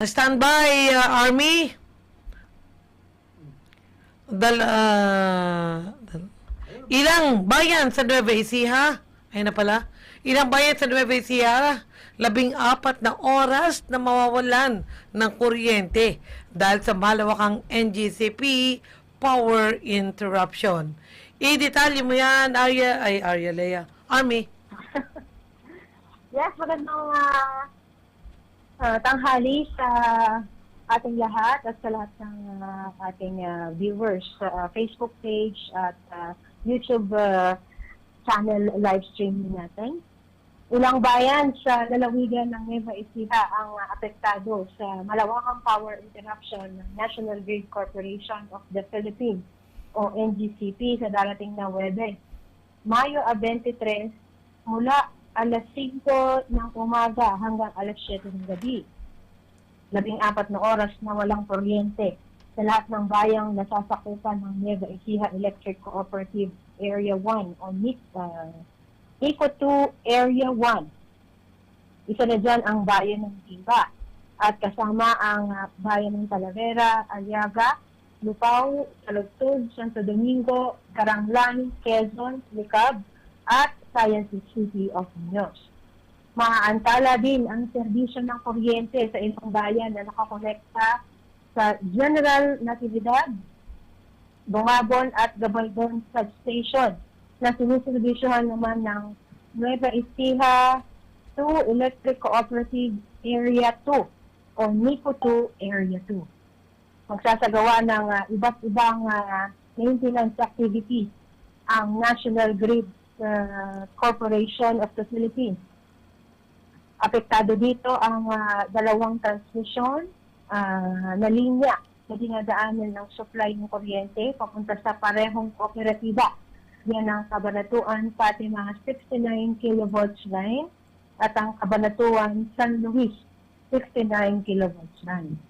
Standby, uh, Army. Dal, dal- ilang bayan sa Nueva Ecija? Ayun na pala. Ilang bayan sa Nueva Ecija? Labing apat na oras na mawawalan ng kuryente dahil sa malawakang NGCP power interruption. I-detalye mo yan, Arya, ay, Arya Lea. Army. Yes, magandang ah, ah, tanghali sa ating lahat at sa lahat ng ah, ating ah, viewers sa ah, Facebook page at ah, YouTube ah, channel live streaming natin. Ilang bayan sa lalawigan ng Nueva Ecija ang ah, apektado sa malawakang power interruption ng National Grid Corporation of the Philippines o NGCP sa darating na Webes. Mayo ah, 23 mula alas 5 ng umaga hanggang alas 7 ng gabi. Labing apat na oras na walang kuryente sa lahat ng bayang nasasakupan ng Nueva Ecija Electric Cooperative Area 1 o NIC, uh, NICO 2 Area 1. Isa na dyan ang bayan ng Tiba at kasama ang uh, bayan ng Talavera, Aliaga, Lupao, Talugtog, Santo Domingo, Caranglan, Quezon, Licab, at Science City of Muñoz. Maaantala din ang serbisyo ng kuryente sa ibang bayan na nakakonekta sa General Natividad, Bungabon at Gabaldon Substation na sinuservisyohan naman ng Nueva Ecija 2 Electric Cooperative Area 2 o NICO 2 Area 2. Magsasagawa ng ah, iba't ibang ah, maintenance activities ang National Grid uh, Corporation of the Philippines. Apektado dito ang ah, dalawang transmission ah, na linya na dinadaanan ng supply ng kuryente papunta sa parehong kooperatiba. Yan ang Kabanatuan Fatima 69 kilovolts line at ang Kabanatuan San Luis 69 kilovolts line.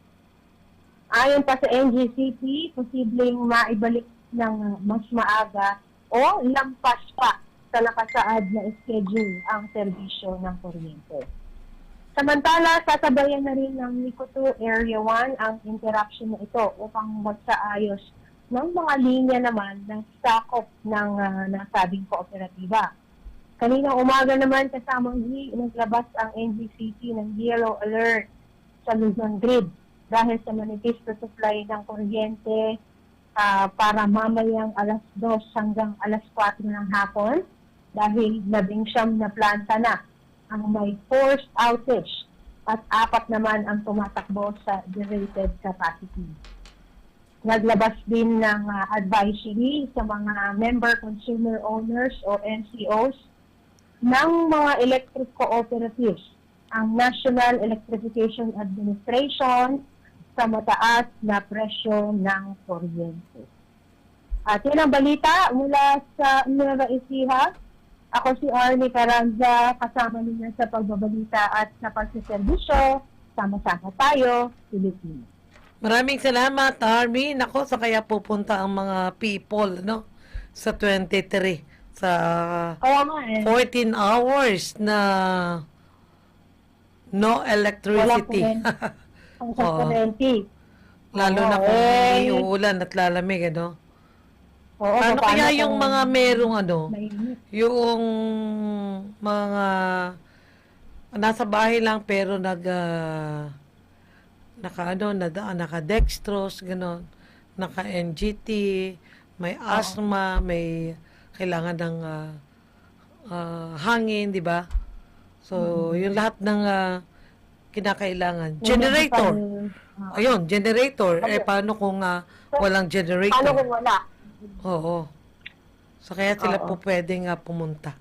Ayon pa sa NGCP, posibleng maibalik ng mas maaga o lampas pa sa nakasaad na schedule ang serbisyo ng kuryente. Samantala, sasabayan na rin ng NICO 2 Area 1 ang interruption na ito upang magsaayos ng mga linya naman ng sakop ng ah, nasabing kooperatiba. Kaninang umaga naman kasamang hi, naglabas ang NGCP ng yellow alert sa Luzon Grid dahil sa manipis na supply ng kuryente ah, para mamayang alas 2 hanggang alas 4 ng hapon dahil labing siyam na planta na ang may forced outage at apat naman ang tumatakbo sa derated capacity. Naglabas din ng ah, advisory sa mga member consumer owners o NCOs ng mga electric cooperatives ang National Electrification Administration sa mataas na presyo ng kuryente. At yun ang balita mula sa Nueva Ecija. Ako si Arnie Caranza, kasama ninyo sa pagbabalita at sa pagsiservisyo. Sama-sama tayo, Pilipino. Maraming salamat, Army. Nako, sa kaya pupunta ang mga people, no? Sa 23. Sa Kaya nga eh, 14 hours na no wala electricity. po ang sa Oo. kurente. Lalo na Oo, kung eh. may uulan at lalamig, ano? Oo, Ano paano kaya kung yung mga merong ano? mainit? Yung mga nasa bahay lang pero nag ah, naka ano, nada, naka dextrose, ganon, naka NGT, may asthma, may kailangan ng ah, ah, hangin, di ba? So, yung lahat ng ah, kinakailangan. Generator. Ah, Ayun, generator. Eh, paano kung ah, walang Paano generator? kung wala? Oo. So, kaya sila Oo. po pwedeng nga pumunta.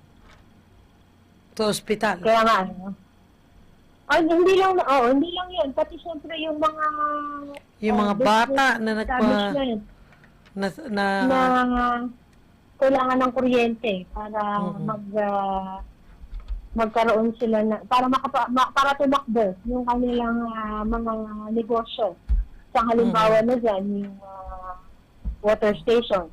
Sa ospital. Kaya nga, ano? Ay, hindi lang, oh, hindi lang yun. Pati siyempre yung mga... Yung oh, mga business bata na nagpa... establishment Na, na, na kailangan ng kuryente para Mhm. mag ah, magkaroon sila na para makapa, ma, para tumakbo yung kanilang ah, mga negosyo. Sa halimbawa na dyan, yung ah, water stations.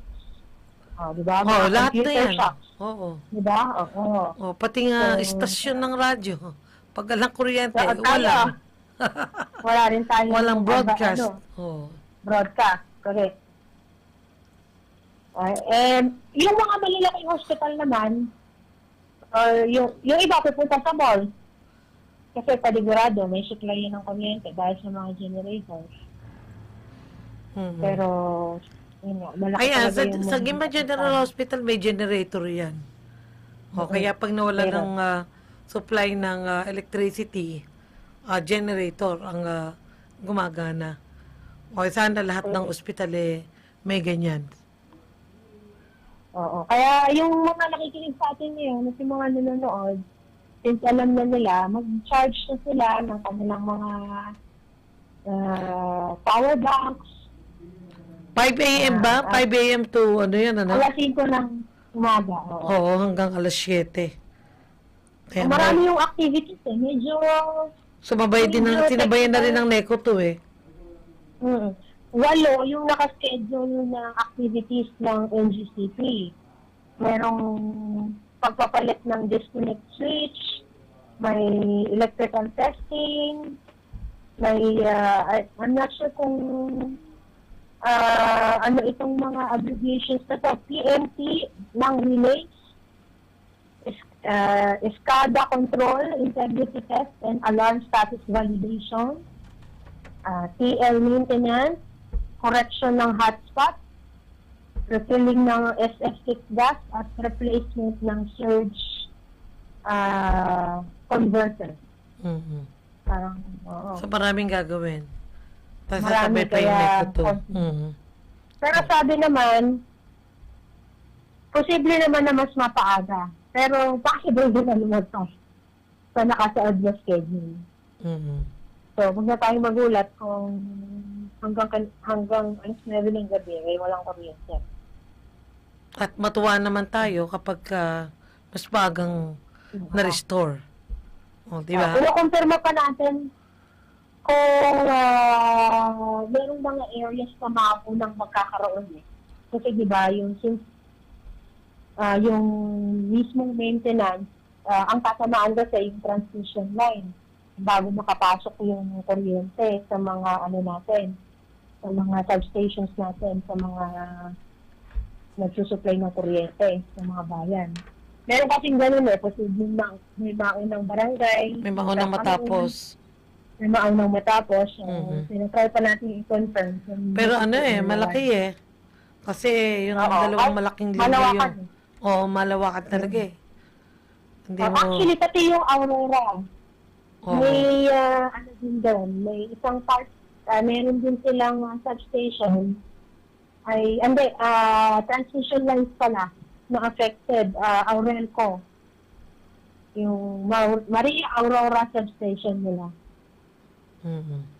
Oh, di ba? oh, lahat na yan. shops. Oo. Di ba? Oo. Oh, pati nga So, istasyon ng radyo. Pag alang kuryente, So, tayo, wala. Wala rin tayong Walang broadcast. ano, Oo. broadcast, correct. Uh, and yung mga malalaking hospital naman, or yung, yung iba pupunta sa mall, kasi paligurado, may supply yun ng kuryente dahil sa mga generators. Mhm. Pero, yun nga, malaki talaga sa, yung sa Gimba General Hospital may generator yan. O, Oo. kaya pag nawala Pero- ng ah, supply ng ah, electricity, ah, generator ang ah, gumagana. O, sana lahat ng ospital eh, may ganyan. Oo. Kaya yung mga nakikinig sa atin ngayon, yung mga nanonood, since alam na nila, mag-charge na sila ng kanilang mga ah, power banks. 5 a.m. ba? Ah, 5 a.m. to ano yan, ano? Alas 5 ng umaga. Oo. Oo, hanggang alas 7. Kaya Marami yung activities eh. Medyo, sumabay din ng, sinabayan na rin ng NECO to eh. mm, walo yung nakaschedule ng activities ng NGCP. Merong pagpapalit ng disconnect switch, may electrical testing, may, uh, I- I'm not sure kung uh, ano itong mga abbreviations na to, PMT ng relays, is- uh, SCADA control, integrity test, and alarm status validation, uh, TL maintenance, correction ng hotspot, refilling ng SF6 gas, at replacement ng surge uh, converter. Mhm. Parang, oo. So maraming gagawin. Tapos Marami, pa yung kaya- NECO to. Mhm. Pero sabi naman, posible naman na mas mapaaga. Pero possible din na lumagpas sa nakasaad na schedule. Mhm. So, huwag na tayong magulat kung hanggang hanggang alas 9 ng gabi ay walang kuryente. At matuwa naman tayo kapag ah, mas bagang na-restore. O, di ba? Uh, Ino-confirm pa natin kung uh, merong mga areas na maapunang magkakaroon eh. Kasi di ba, yung since ah, yung mismong maintenance, ah, ang tatamaan kasi yung transmission line bago makapasok yung kuryente sa mga ano natin, sa mga substations natin, sa mga nagsusupply ng kuryente sa mga bayan. Meron kasing ganun eh, posibleng ma- may maunang barangay. May maunang matapos. May maunang matapos. So, Mhm. sinatry pa natin i-confirm. kung- Pero ano eh, malaki eh. Kasi yung Oo. dalawang Ay, malaking linya Malawakan. yun. Oo, malawakan talaga eh. Hindi Oh, mo... actually, pati yung Aurora, Oo. may ah, ano din doon, may isang part, ah, meron din silang ah, substation, ay, hindi, ah, transmission lines pala na affected, uh, Aurelco. Yung Mar- Maria Aurora substation nila. Mhm.